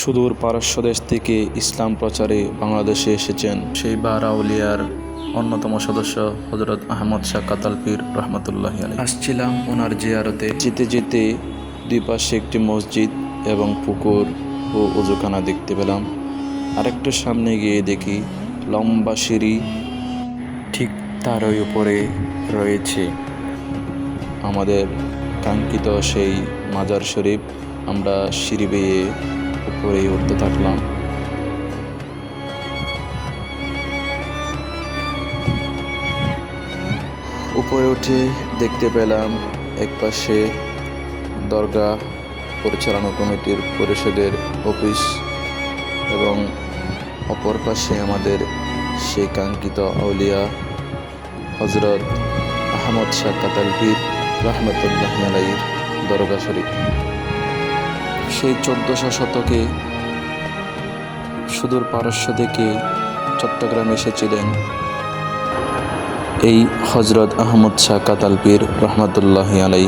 সুদূর পারস্য দেশ থেকে ইসলাম প্রচারে বাংলাদেশে এসেছেন। সেই বারাউলিয়ার অন্যতম সদস্য হজরত আহমদ শাহ কাতালপির রহমতুল্লাহ আলী আসছিলাম ওনার জিয়ারতে। যেতে যেতে দুই পাশে একটি মসজিদ এবং পুকুর ও উজুখানা দেখতে পেলাম। আরেকটু সামনে গিয়ে দেখি লম্বা সিঁড়ি ঠিক তারই উপরে রয়েছে। আমাদের কাঙ্ক্ষিত সেই মাজার শরীফ আমরা সিঁড়ি বেয়ে উপরে উঠতে থাকলাম। উপরে উঠে দেখতে পেলাম একপাশে দরগা পরিচালনা কমিটির পরিষদের অফিস এবং অপর পাশে আমাদের সেই কাঙ্ক্ষিত আউলিয়া হজরত আহমদ শাহ কাতালপীর রহমতুল্লাহ আলাইর দরগা শরীফ। সেই চোদ্দশো শতকে সুদূর পারস্য থেকে চট্টগ্রামে এসেছিলেন। এই হজরত আহমদ শাহ কাতালপীর রহমতুল্লাহ আলাই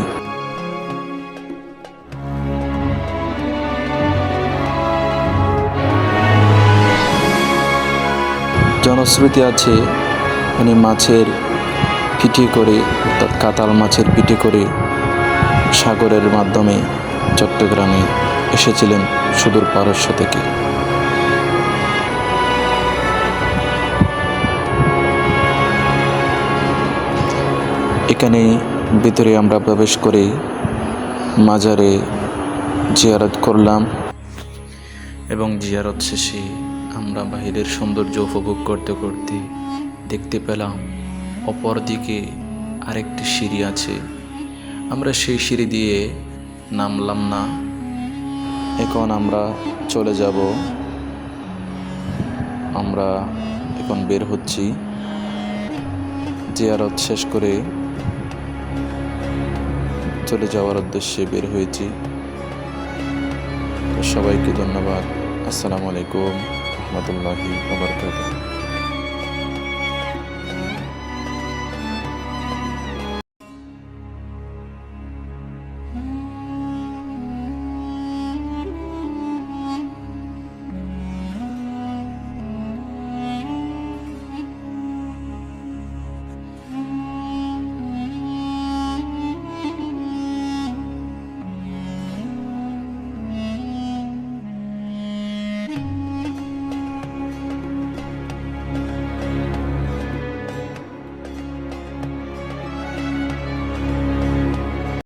জনশ্রুতি আছে, উনি মাছের পিঠে করে, অর্থাৎ কাতাল মাছের পিঠে করে সাগরের মাধ্যমে চট্টগ্রামে এসেছিলেন সুদূর পারস্য থেকে। এখানে ভিতরে আমরা প্রবেশ করে মাজারে জিয়ারত করলাম এবং জিয়ারত শেষে আমরা বাহিরের সৌন্দর্য উপভোগ করতে করতে দেখতে পেলাম অপর দিকে আরেকটি সিঁড়ি আছে। আমরা সেই সিঁড়ি দিয়ে নামলাম না। এখন আমরা চলে যাব। আমরা এখন বের হচ্ছি। জিয়ারত শেষ করে চলে যাওয়ার উদ্দেশ্যে বের হয়েছি। সবাইকে ধন্যবাদ। আসসালামু আলাইকুম। রহমতুল্লাহি